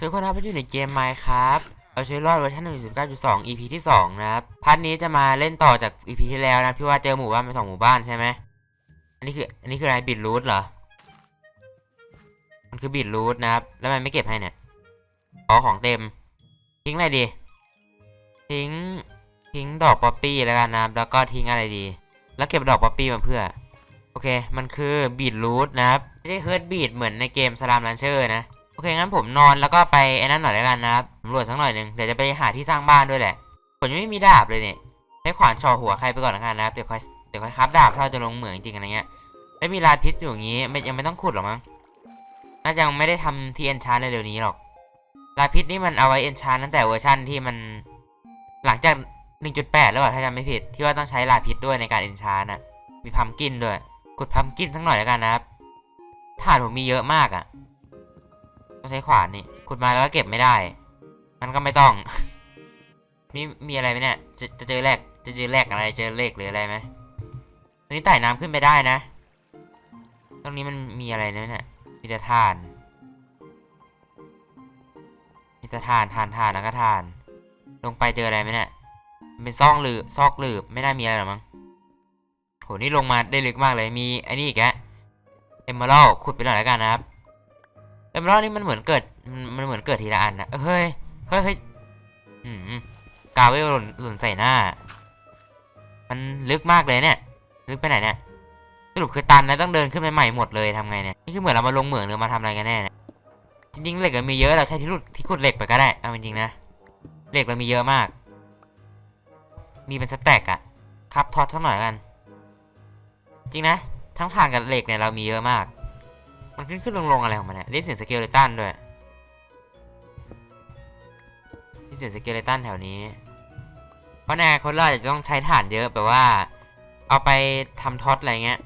สวัสดีคนครับอยู่ในเกม Minecraft เอาชีวิตรอดเวอร์ชัน1.19.2 EP ที่ 2 นะครับ พาร์ทนี้จะมาเล่นต่อจาก EP ที่แล้วนะพี่ว่าเจอหมู่บ้านไปสองหมู่บ้านใช่ไหมอันนี้คืออันนี้คืออะไรบิดรูทเหรอ มันคือบิดรูทนะครับ แล้วมันไม่เก็บให้เนี่ยอ๋อของเต็ม ทิ้งอะไรดี ทิ้ง ทิ้งดอกป๊อปปี้แล้วกันนะครับ แล้วก็ทิ้งอะไรดี แล้วเก็บดอกป๊อปปี้มาเพื่อ โอเค มันคือบีดรูทนะครับ ไม่ใช่เฮิร์ตบีดเหมือนในเกมสลามลันเชอร์นะ โอเคงั้นผมนอนแล้วก็ไปไอ้นั่นหน่อยแล้วกันนะครับสำรวจสักหน่อยหนึ่งเดี๋ยวจะไปหาที่สร้างบ้านด้วยแหละ ผมยังไม่มีดาบเลยเนี่ยใช้ขวานชอหัวใครไปก่อนละกันนะครับเดี๋ยวค่อยเดี๋ยวค่อยครับดาบถ้าเราจะลงเหมืองจริงๆอะไรเงี้ยไม่มีลาพิษอยู่อย่างงี้ไม่ยังไม่ต้องขุดหรอกมั้งน่าจะยังไม่ได้ทำที่เอนชานในเร็วนี้หรอกลาพิษนี่มันเอาไว้เอนชานตั้งแต่เวอร์ชันที่มันหลังจาก 1.8 แล้วอะถ้าจำไม่ผิดที่ว่าต้องใช้ลาพิษด้วยในการเอนชาร์นอะมีพัมกินด้วยขุดพัมกินสักหน่อยแล้วกันนะครับถ่านผมมีเยอะมากอะ ต้องใช้ขวานนี่ขุดมาแล้วก็เก็บไม่ได้ มันก็ไม่ต้องมีมีอะไรไหมเนี่ย จะจะเจอแรก จะเจอแรกอะไร เจอเลขหรืออะไรไหมตรงนี้ไต่น้ำขึ้นไปได้นะ ตรงนี้มันมีอะไรนะเนี่ย มีแต่ถ่าน มีแต่ถ่านถ่านถ่านแล้วก็ถ่าน ลงไปเจออะไรไหมเนี่ยเป็นซองหลืบซอกหลืบไม่น่ามีอะไรหรอกมั้งโหนี่ลงมาได้ลึกมากเลย มีไอ้นี่แกเอมเมอรัลขุดไปหน่อยแล้วกันนะครับ เอมเมอรัลนี่มันเหมือนเกิด มันเหมือนเกิดทีละอันนะเฮ้ย เฮ้ยเฮ้ยกาเวลหล่นหล่นใส่หน้า มันลึกมากเลยเนี่ย ลึกไปไหนเนี่ย สรุปคือตันนะต้องเดินขึ้นไปใหม่หมดเลยทำไงเนี่ย นี่คือเหมือนเรามาลงเหมืองหรือมาทำอะไรกันแน่เนี่ย จริงๆเหล็กมันมีเยอะเราใช้ที่ขุดที่ขุดเหล็กไปก็ได้ เอาจริงๆนะ เหล็กมันมีเยอะมาก มีเป็นสแต็กอะครับทอดสักหน่อยกัน จริงนะ ทั้งถ่านกับเหล็กเนี่ยเรามีเยอะมาก มันขึ้นขึ้นลงลงอะไรของมันเนี่ยได้ยินเสียงสเกเลตันด้วยได้ยินเสียงสเกเลตันแถวนี้เพราะในคนเราจะต้องใช้ถ่านเยอะแบบว่า เอาไปทำท็อตอะไรเงี้ย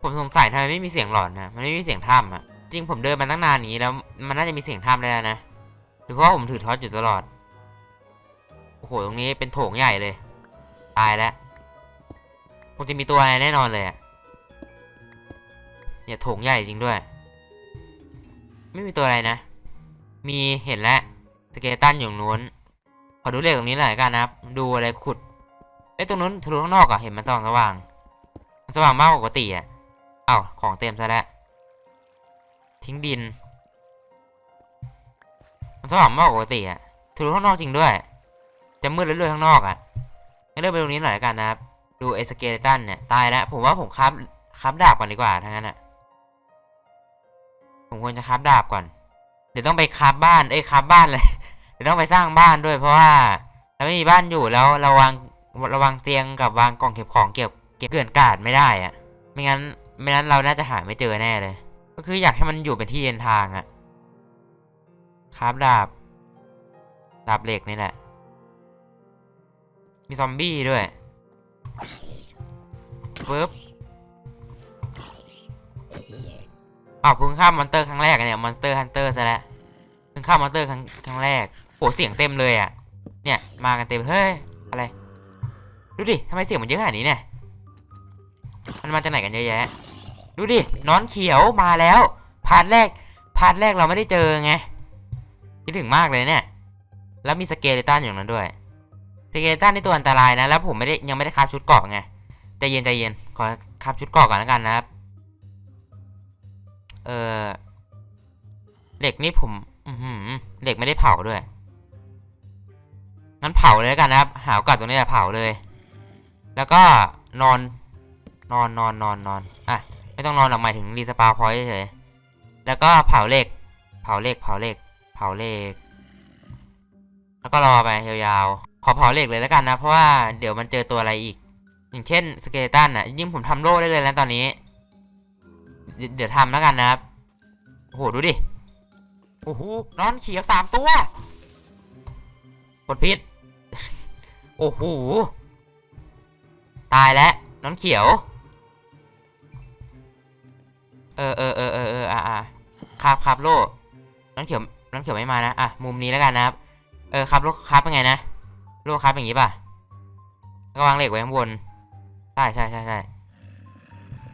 ผมสงสัยทำไมไม่มีเสียงหลอนนะ มันไม่มีเสียงถ้ำอะ จริงผมเดินมาตั้งนานนี้แล้ว มันน่าจะมีเสียงถ้ำได้แล้วนะหรือเพราะว่าผมถือท็อตอยู่ตลอด หตรงนี้เป็นโถงใหญ่เลย ตายแล้วคงจะมีตัวอะไรแน่นอนเลยอะเนี่ยโถงใหญ่จริงด้วย ไม่มีตัวอะไรนะ มีเห็นแล้วสเกตันอยู่ตรงนู้นขอดูเลขตรงนี้หน่อยกันนะครับ ดูอะไรขุดไอ้ยตรงนู้นทะลุข้างนอกอะเห็นมันส่องสว่างมันสว่างมากกว่าปกติอะเอ้าของเต็มซะแล้วทิ้งดิน มันสว่างมากกว่าปกติอะทะลุข้างนอกจริงด้วย จะมืดเรื่อยๆข้างนอกอะงั้นเริ่มไปตรงนี้หน่อยกันนะครับ ดูไอสเกเลตันเนี่ยตายแล้ว ผมว่าผมคับคับดาบก่อนดีกว่าทั้งนั้นอะผมควรจะคับดาบก่อน เดี๋ยวต้องไปคับบ้านเอ้ยคับบ้านเลย เดี๋ยวต้องไปสร้างบ้านด้วย เพราะว่าเราไม่มีบ้านอยู่แล้วเราวางระวังเตียงกับวางกล่องเก็บของเก็บเก็บเกลื่อนกาดไม่ได้อะไม่งั้นไม่งั้นเราน่าจะหาไม่เจอแน่เลย ก็คืออยากให้มันอยู่เป็นที่เดินทางอะครับดาบดาบเหล็กนี่แหละ มีซอมบี้ด้วยปึ๊บอ้าวเพิ่งข้ามมอนเตอร์ครั้งแรกเนี่ยมอนสเตอร์ฮันเตอร์ซะแล้วเพิ่งข้ามมอนเตอร์ครั้งครั้งแรกโหเสียงเต็มเลยอะเนี่ยมากันเต็มเฮ้ยอะไรดูดิทำไมเสียงมันเยอะขนาดนี้เนี่ยมันมาจากไหนกันเยอะแยะ ดูดินอนเขียวมาแล้วพาร์ทแรกพาร์ทแรกเราไม่ได้เจอไงคิดถึงมากเลยเนี่ย แล้วมีสเกเลตันอยู่นั้นด้วย เกเลตันนี่ตัวอันตรายนะ แล้วผมไม่ได้ยังไม่ได้คาบชุดเกราะไงใจเย็นใจเย็นขอคาบชุดเกราะก่อนแล้วกันนะครับ เออเหล็กนี่ผมอืเหล็กไม่ได้เผาด้วยงั้นเผาเลยแล้วกันนะครับ หาโอกาสตรงนี้แหละเผาเลย แล้วก็นอนนอนนอนนอนนอนอะไม่ต้องนอนหรอกหมายถึงรีสปาพอยต์เฉยแล้วก็เผาเหล็ก เผาเหล็กเผาเหล็กเผาเหล็ก แล้วก็รอไปยาวๆ ขอเผาเหล็กเลยแล้วกันนะ เพราะว่าเดี๋ยวมันเจอตัวอะไรอีก อย่างเช่นสเกเลตันอะยิ่งผมทำโล่ได้เลยแล้วตอนนี้ เดี๋ยวเดี๋ยวทำแล้วกันนะครับโอ้โหดูดิโอ้โหนอนเขียวสามตัวกดพิษโอ้โหตายแล้วนอนเขียว เออเออเออเออเอออะครับครับโล่น้ำเขียวน้ำเขียวไม่มานะอะมุมนี้แล้วกันนะครับ เออครับโล่ครับเป็นไงนะ โล่ครับอย่างงี้ป่ะแล้วก็วางเหล็กไว้ข้างบน ใช่ใช่ใช่ใช่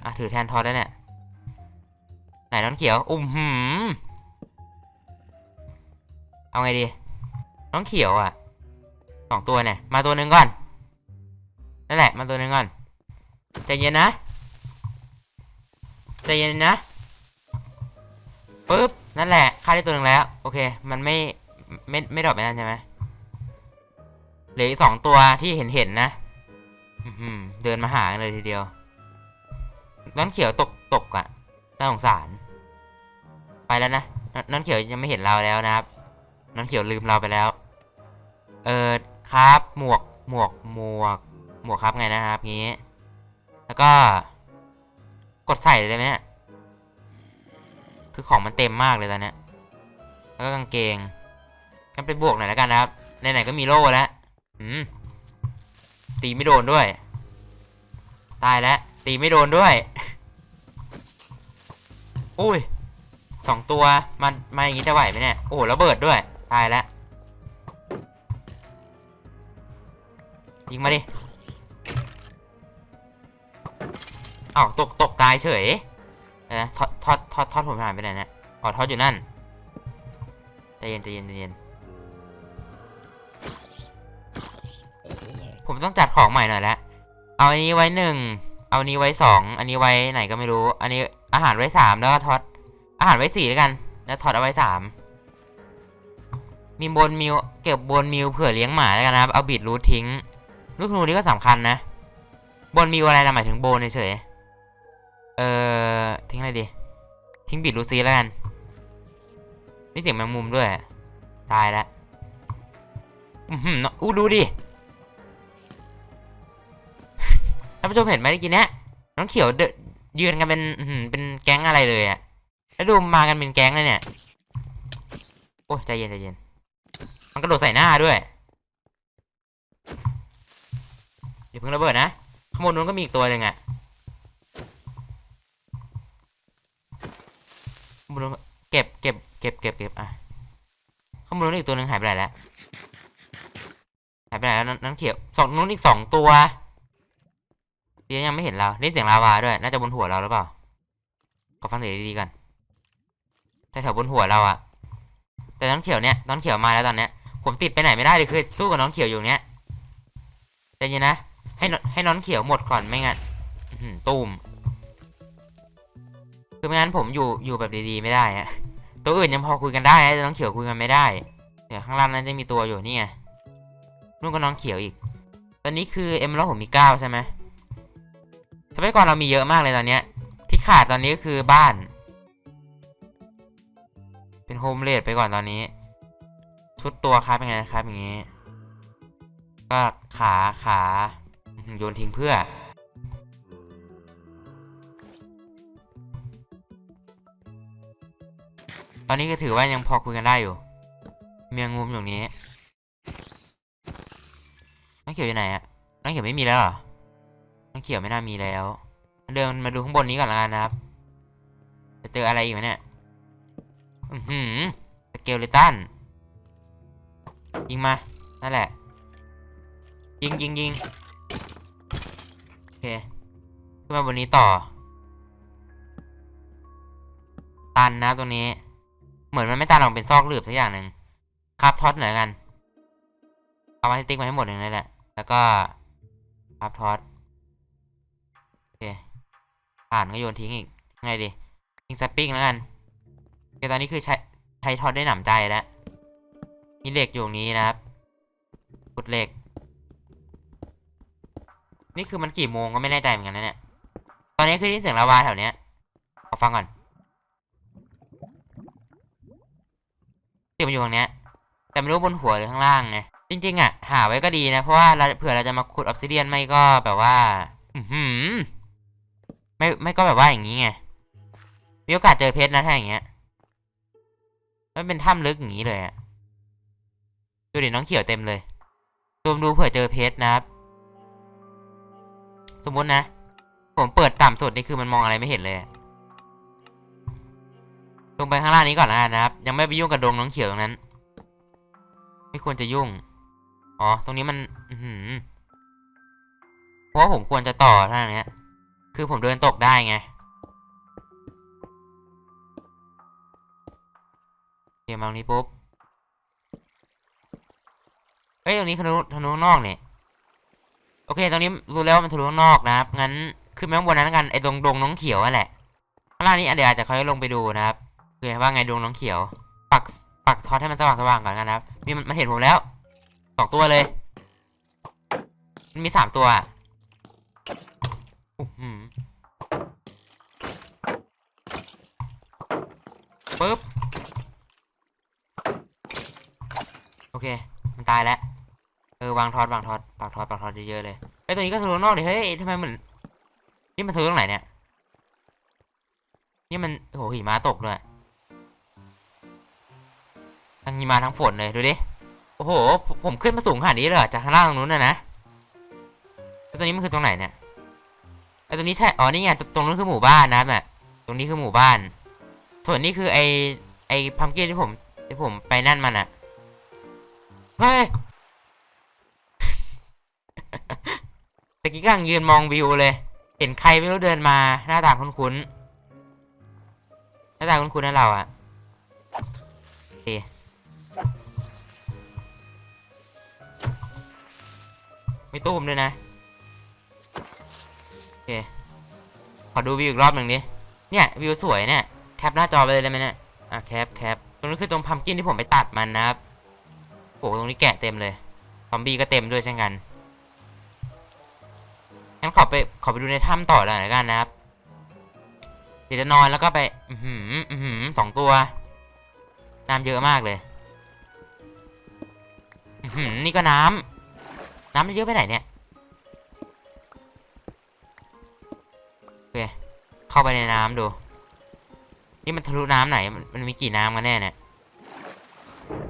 อะถือแทนทอดได้เนี่ย ไหนน้องเขียว อุ้มหืมเอาไงดี น้องเขียวอะสองตัวเนี่ย มาตัวหนึ่งก่อน นั่นแหละ มาตัวหนึ่งก่อน ใจเย็นนะ ใจเย็นนะปึ๊บ นั่นแหละฆ่าได้ตัวหนึ่งแล้ว โอเค มันไม่ ไม่ ไม่ดรอปไปนั่นใช่ไหม เหลืออีกสองตัวที่เห็นเห็นนะเดินมาหากันเลยทีเดียวน้องเขียวตกตกอะน่าสงสาร ไปแล้วนะนน้องเขียวยังไม่เห็นเราแล้วนะครับน้องเขียวลืมเราไปแล้ว เออครับหมวกหมวกหมวก หมวกครับไงนะครับงี้ แล้วก็ กดใส่เลยไหมเนี่ยคือของมันเต็มมากเลยตอนนี้แล้วก็กางเกงกันไปบวกหน่อยแล้วกันนะครับไหนๆก็มีโล่แล้ว อืมตีไม่โดนด้วย ตายแล้ว ตีไม่โดนด้วย อุ้ยสองตัวมันมาอย่างนี้จะไหวไหมเนี่ย โอ้ระเบิดด้วย ตายแล้ว ยิงมาดิเอ้าตกตกตายเฉยเดี๋ยวนะทอดทอดทอดทอดผมหายไปไหนเนี่ยอ๋อทอดอยู่นั่นใจเย็นใจเย็นใจเย็น ผมต้องจัดของใหม่หน่อยแล้วเอาอันนี้ไว้หนึ่งเอาอันนี้ไว้สองอันนี้ไว้ไหนก็ไม่รู้ อันนี้อาหารไว้สามแล้วก็ทอดอาหารไว้สี่แล้วกัน แล้วทอดเอาไว้สามมีบนมิวเก็บบนมิวเผื่อเลี้ยงหมาแล้วกันนะครับเอาบีดรูททิ้ง ลูกนูนี่ก็สำคัญนะ บนมิวอะไรนะหมายถึงโบนเฉยเอ่อทิ้งอะไรดี ทิ้งบีดรูทซีแล้วกันนี่เสียงแมงมุมด้วย ตายแล้วอือหืออู้ดูดิานผู้ชมเห็นไหมเมื่อกี้เนี้ยน้องเขียวเดยืนกันเป็นเป็นแก๊งอะไรเลยอะแล้วดูมากันเป็นแก๊งเลยเนี่ย โอ้ยใจเย็นใจเย็น มันกระโดดใส่หน้าด้วยอย่าเพิ่งระเบิดนะข้างบนนู้นก็มีอีกตัวหนึ่งอะข้างบนนู้นเก็บเก็บเก็บเก็บเก็บอะข้างบนนู้นอีกตัวหนึ่งหายไปไหนแล้วหายไปไหนแล้วน้องเขียวสองนู้นอีกสองตัว ยวยังไม่เห็นเราได้เสียงลาวาด้วย น่าจะบนหัวเราหรือเปล่าขอฟังเสียงดีๆกันแถวบนหัวเราอะแต่น้องเขียวเนี่ยน้องเขียวมาแล้วตอนเนี้ย ผมติดไปไหนไม่ได้เลยคือสู้กับน้องเขียวอยู่เนี้ยใจเย็นนะ ให้ให้น้องเขียวหมดก่อนไม่งั้นตูมคือไม่งั้นผมอยู่อยู่แบบดีๆไม่ได้อะตัวอื่นยังพอคุยกันได้แต่น้องเขียวคุยกันไม่ได้ เดี๋ยวข้างล่างนั้นจะมีตัวอยู่นี่ไงนู่นก็น้องเขียวอีก ตอนนี้คือเอ็มแล้วผมมีเก้าใช่ไหม ทรัพยากรเรามีเยอะมากเลยตอนเนี้ย ที่ขาดตอนนี้ก็คือบ้าน เป็นโฮมเลดไปก่อนตอนนี้ ชุดตัวครับเป็นไงครับอย่างงี้ ก็ขาขาโยนทิ้งเพื่อ ตอนนี้ก็ถือว่ายังพอคุยกันได้อยู่ เมียงูมอยู่นี้น้องเขียวอยู่ไหนอะน้องเขียวไม่มีแล้วเหรอ น้องเขียวไม่น่ามีแล้ว เดินมาดูข้างบนนี้ก่อนละกันนะครับ จะเจออะไรอีกไหมเนี่ยอือหือสเกลเลตันยิงมา นั่นแหละ ยิงยิงยิงโอเค ขึ้นมาบนนี้ต่อ ตันนะตรงนี้ เหมือนมันไม่ตันหรอกเป็นซอกหลืบสักอย่างหนึ่งครับท็อตหน่อยกัน เอามาสติ๊กมาให้หมดอย่งนี้แหละ แล้วก็ครับท็อต ผ่านก็โยนทิ้งอีกไงดีทิ้งสปริงแล้วกันโอตอนนี้คือใช้ใช้ทอตได้หนำใจแล้ว มีเหล็กอยู่ตรงนี้นะครับขุดเหล็ก นี่คือมันกี่โมงก็ไม่แน่ใจเหมือนกันนะเนี่ย ตอนนี้คือที่เสียงลาวาแถวเนี้ยขอฟังก่อนเสียงมันอยู่ตรงเนี้ย แต่ไม่รู้บนหัวหรือข้างล่างไงจริง ๆ อะ หาไว้ก็ดีนะ เพราะว่าเราเผื่อเราจะมาขุดออฟซิเดียนไม่ก็แบบว่า อือหือ ไม่ไม่ก็แบบว่าอย่างนี้ไงมีโอกาสเจอเพชรนะถ้าอย่างเงี้ยมันเป็นถ้ำลึกอย่างนี้เลยอะดูดิน้องเขียวเต็มเลยซูมดูเผื่อเจอเพชรนะครับ สมมตินะ ผมเปิดต่ำสุดนี่คือมันมองอะไรไม่เห็นเลยลงไปข้างล่างนี้ก่อนล้วกันนะครับ ยังไม่ไปยุ่งกับดงน้องเขียวตรงนั้น ไม่ควรจะยุ่ง อ๋อ ตรงนี้มัน อือหือโหราะว่าผมควรจะต่อทางเนี้ย คือผมเดินตกได้ไงเกมมาตรงนี้ปุ๊บ เฮ้ยตรงนี้ทะลุทะลุข้างนอกเนี่ย โอเค ตรงนี้รู้แล้วว่ามันทะลุข้างนอกนะครับ งั้นขึ้นไปข้างบนนั้นกัน ไอ้ตรงดงน้องเขียวนั่นแหละข้างล่างนี้เดี๋ยวอาจจะค่อยลงไปดูนะครับโอเคว่าไงดงน้องเขียว ปักปักทอดให้มันสว่างสว่างๆก่อนกันนะครับมีมันมันเห็นผมแล้วสองตัวเลย มันมีสามตัวอะอื้อหือ ปึ๊บ โอเค มันตายแล้ว เออ วางทอดวางทอดปากทอดปากทอดเยอะๆเลยไอตัวนี้ก็ทะลุนอกดิเฮ้ยทำไมเหมือนนี่มันทะลุตรงไหนเนี่ย นี่มันโอ้โหหิมะตกด้วยทั้งหิมะทั้งฝนเลยดูดิ โอ้โห ผมขึ้นมาสูงขนาดนี้เลยจากข้างล่างตรงนู้นนะนะแล้วตัวนี้มันคือตรงไหนเนี่ยไอตรงนี้ใช่ อ๋อ นี่ไง ตรงนู้นคือหมู่บ้านนะครับน่ะตรงนี้คือหมู่บ้าน ส่วนนี้คือไอไอพัมกินที่ผมที่ผมไปนั่นมันอะเฮ้ยตะกี้กำลังยืนมองวิวเลย เห็นใครไม่รู้เดินมาหน้าตาคุ้นๆหน้าตาคุ้นๆนั่นเราอะโอเคไม่ตู้มด้วยนะโอเคขอดูวิวอีกรอบหนึ่งดิเนี่ยวิวสวยเนี่ย แคปหน้าจอไปเลยได้ไหมเนี่ย อะแคปแคปตรงนี้คือตรงพัมกินที่ผมไปตัดมันนะครับโหตรงนี้แกะเต็มเลยซอมบี้ก็เต็มด้วยเช่นกัน งั้นขอไปขอไปดูในถ้ำต่อเลยละกันนะครับ เดี๋ยวจะนอนแล้วก็ไป อือหืออือหือสองตัว น้ำเยอะมากเลย อือหือนี่ก็น้ำ น้ำเยอะไปไหนเนี่ยโอเคเข้าไปในน้ำดู นี่มันทะลุน้ำไหนมันมันมีกี่น้ำกันแน่เนี่ย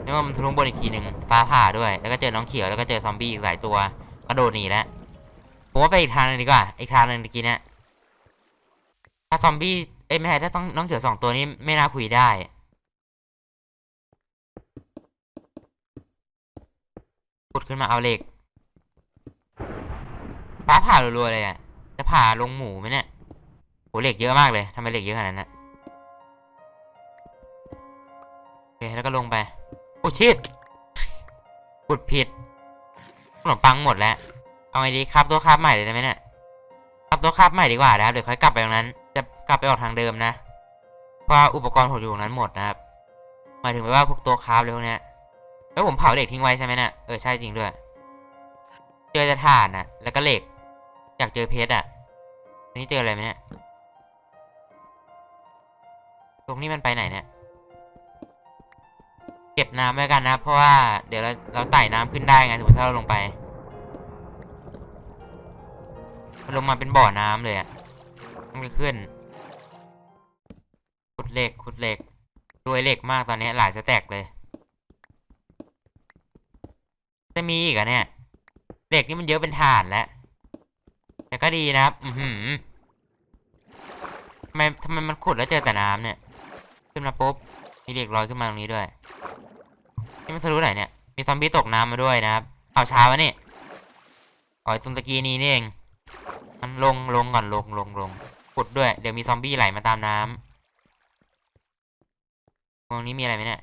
นี่ว่ามันทะลุบนอีกทีหนึ่งฟ้าผ่าด้วย แล้วก็เจอน้องเขียว แล้วก็เจอซอมบี้อีกหลายตัว กระโดดหนีแล้ว ผมว่าไปอีกทางหนึงดีกว่า อีกทางหนึงเมื่อกี้เนี่ย ถ้าซอมบี้ เอ้ยไม่ใช่ถ้าต้องน้องเขียวสองตัวนี้ไม่น่าคุยได้ ขุดขึ้นมาเอาเหล็ก ฟ้าผ่ารัวๆเลยอะจะผ่าลงหมูไหมเนี่ยโหเหล็กเยอะมากเลยทำไมเหล็กเยอะขนาดนั้นนะ เคแล้วก็ลงไป โอ้ชิดขุดผิดขนมปังหมดแล้ว เอาไงดีครับตัวคาบใหม่เลยได้ไหมเนี่ยครับตัวคาบใหม่ดีกว่านะครับเดี๋ยวค่อยกลับไปตรงนั้น จะกลับไปออกทางเดิมนะเพราะอุปกรณ์ผมอยู่ตรงนั้นหมดนะครับหมายถึงว่าพวกตัวคาบเลยพวกเนี้ยแล้วผมเผาเหล็กทิ้งไว้ใช่ไหมเนี่ยเออใช่จริงด้วย เจอจะถ่านอะแล้วก็เหล็กอยากเจอเพชรอะนนี้เจออะไรไหมเนี่ยตรงนี้มันไปไหนเนี่ย เก็บน้ำไว้กันนะ เพราะว่าเดี๋ยวเราเราไต่น้ำขึ้นได้ไงสมมติถ้าเราลงไปมันลงมาเป็นบ่อน้ำเลยอะต้องไปขึ้นขุดเหล็กขุดเหล็กรวยเหล็กมากตอนนี้หลายสแต็กเลย จะมีอีกอะเนี่ยเหล็กนี่มันเยอะเป็นฐานแล้วแต่ก็ดีนะครับ อือหือทำไมทำไมมันขุดแล้วเจอแต่น้ำเนี่ย ขึ้นมาปุ๊บมีเหล็กลอยขึ้นมาตรงนี้ด้วย นี่มันทะลุไหนเนี่ย มีซอมบี้ตกน้ำมาด้วยนะครับ เอาช้าวะนี่อ๋อตรงตะกี้นี้นี่เองมันลงลงก่อนลงลงลงขุดด้วย เดี๋ยวมีซอมบี้ไหลมาตามน้ำตรงนี้มีอะไรไหมเนี่ย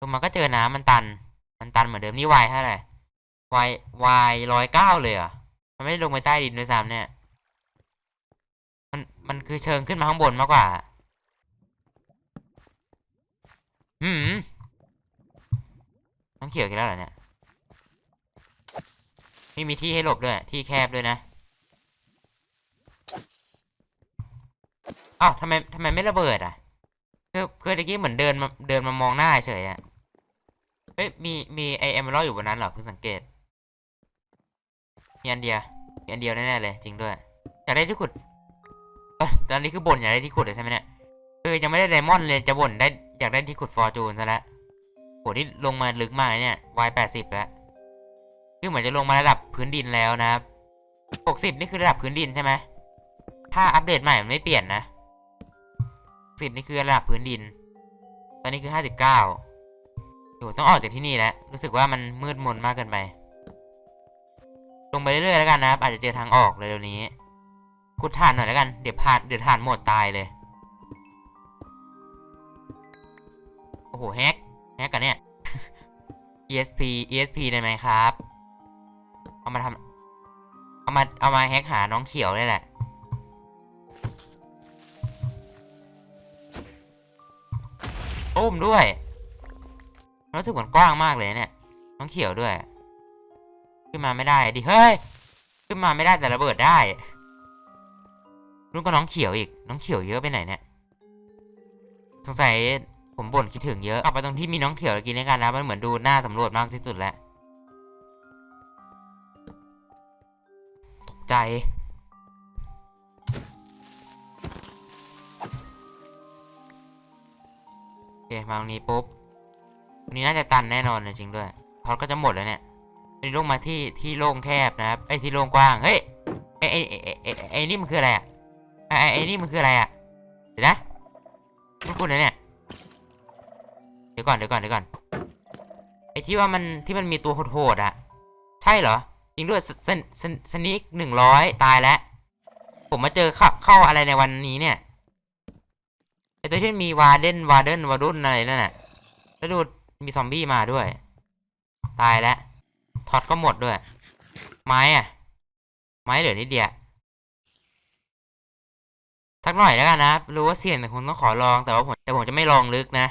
ลงมาก็เจอน้ำมันตัน มันตันเหมือนเดิมนี่วายเท่าไหร่วายวายร้อยเก้าเลยเหรอมันไม่ได้ลงไปใต้ดินด้วยซ้ำเนี่ย มันมันคือเชิงขึ้นมาข้างบนมากกว่า หืมน้องเขียวกันแล้วเหรอเนี่ยไม่มีที่ให้หลบด้วย ที่แคบด้วยนะอ้าวทำไมทำไมไม่ระเบิดอะคือคือตะกี้เหมือนเดินมาเดินมามองหน้าเฉยอะเฮ้ยมีมีไอเอมเบอร์อยู่บนนั้นเหรอเพิ่งสังเกตมีอันเดียวมีอันเดียวแน่ๆเลย จริงด้วยอยากได้ที่ขุดตอนนี้คือบ่นอยากได้ที่ขุดเลยใช่ไหมเนี่ยเออยังไม่ได้ไดมอนด์เลยจะบ่นได้ อยากได้ที่ขุดฟอร์จูนซะแล้วโหนี่ลงมาลึกมากเลยเนี่ยวายแปดสิบแล้วคือเหมือนจะลงมาระดับพื้นดินแล้วนะครับหกสิบนี่คือระดับพื้นดินใช่ไหมถ้าอัปเดตใหม่มันไม่เปลี่ยนนะสิบนี่คือระดับพื้นดิน ตอนนี้คือห้าสิบเก้าโหต้องออกจากที่นี่แล้วรู้สึกว่ามันมืดมนมากเกินไปลงไปเรื่อยๆแล้วกันนะครับอาจจะเจอทางออกเร็วๆนี้ขุดถ่านหน่อยแล้วกันเดี๋ยวผ่านเดี๋ยวถ่านหมดตายเลย อ้โหแฮกแฮกกันเนี่ย ESP ESP ได้ไหมครับ เอามาทำเอามาเอามาแฮกหาน้องเขียวเลยแหละตุ้มด้วย รู้สึกเหมือนกว้างมากเลยเนี่ย น้องเขียวด้วย ขึ้นมาไม่ได้ดิ เฮ้ย ขึ้นมาไม่ได้แต่ระเบิดได้รุ่นก็น้องเขียวอีก น้องเขียวเยอะไปไหนเนี่ย สงสัย ผมบ่นคิดถึงเยอะ กลับไปตรงที่มีน้องเขียวกินด้วยกันนะ มันเหมือนดูน่าสำรวจมากที่สุดแล้ว ตกใจ โอเค มาตรงนี้ปุ๊บนี้น่าจะตันแน่นอนจริงด้วยพอดก็จะหมดแล้วเนี่ยอันนี้ลงมาที่ที่โล่งแคบนะครับ ไอ้ที่โล่งกว้าง เฮ้ย ไอ้ไอ้ไอ้ไอ้นี่มันคืออะไรอะ ไอ้ไอ้นี่มันคืออะไรอะ เดี๋ยวนะคุณคุณนะเนี่ย ดี๋ยวก่อนเดี๋ยวก่อนเดี๋ยวก่อนไอ้ที่ว่ามันที่มันมีตัวโหดๆอะใช่เหรอจริงด้วยสสสสนิกหนึ่งร้อยตายแล้ว ผมมาเจอเข้าเข้าอะไรในวันนี้เนี่ยไอตัวที่มีวาเดนวาเดนวาดุนอะไรนั่นน่ะแล้วดูมีซอมบี้มาด้วย ตายแล้วท็อตก็หมดด้วย ไม้อะไม้เหลือนิดเดียวสักหน่อยแล้วกันนะ รู้ว่าเสี่ยงแต่คงต้องขอลองแต่ว่าผมแต่ผมจะไม่ลองลึกนะ